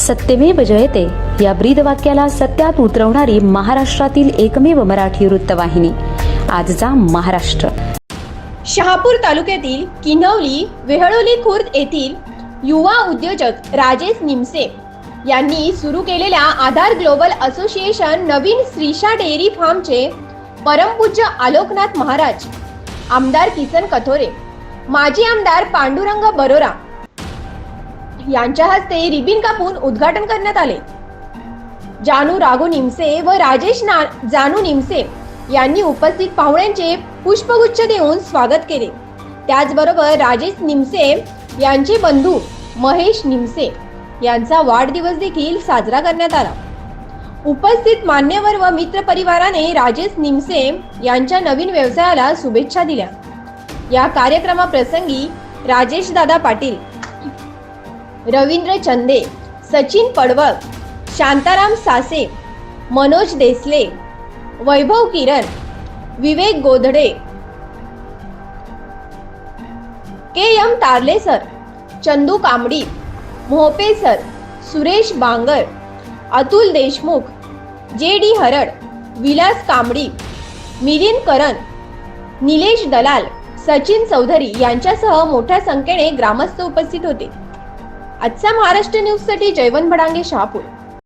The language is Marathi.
सत्यमेव जयते. या ब्रीद वाक्याला सत्यात उतरवणारी महाराष्ट्रातील एकमेव मराठी वृत्तवाहिनी. आजचा महाराष्ट्र. शहापूर तालुक्यातील किनवली वेहळोली खुर्द येथील युवा उद्योजक राजेश निमसे यांनी सुरू केलेल्या आधार ग्लोबल असोसिएशन नवीन श्रीशा डेअरी फार्मचे परमपूज्य आलोकनाथ महाराज आमदार किसन कथोरे माजी आमदार पांडुरंग बरोरा यांच्या हस्ते रिबिन कापून उद्घाटन करण्यात आले. जानू राघू निमसे व राजेश ना जानू निमसे यांनी उपस्थित पाहुण्यांचे पुष्पगुच्छ देऊन स्वागत केले. त्याचबरोबर राजेश निमसे यांचे बंधू महेश निमसे यांचा वाढदिवस देखील साजरा करण्यात आला. उपस्थित मान्यवर व मित्र परिवाराने राजेश निमसे यांच्या नवीन व्यवसायाला शुभेच्छा दिल्या. या कार्यक्रमाप्रसंगी राजेश दादा पाटील रवींद्र चंदे Sachin Padwal Shantaram Sase Manoj Desale Vaibhav Kiran Vivek Godhade K M Tarle sir Chandu Kambadi Mohape sir Suresh Bangar Atul Deshmukh J D Harad Vilas Kambadi Milind Karan Nilesh Dalal Sachin Chaudhari यांच्यासह मोठ्या संख्येने ग्रामस्थ उपस्थित होते. आजचा महाराष्ट्र न्यूजसाठी जयवंत भडांगे शहापूर.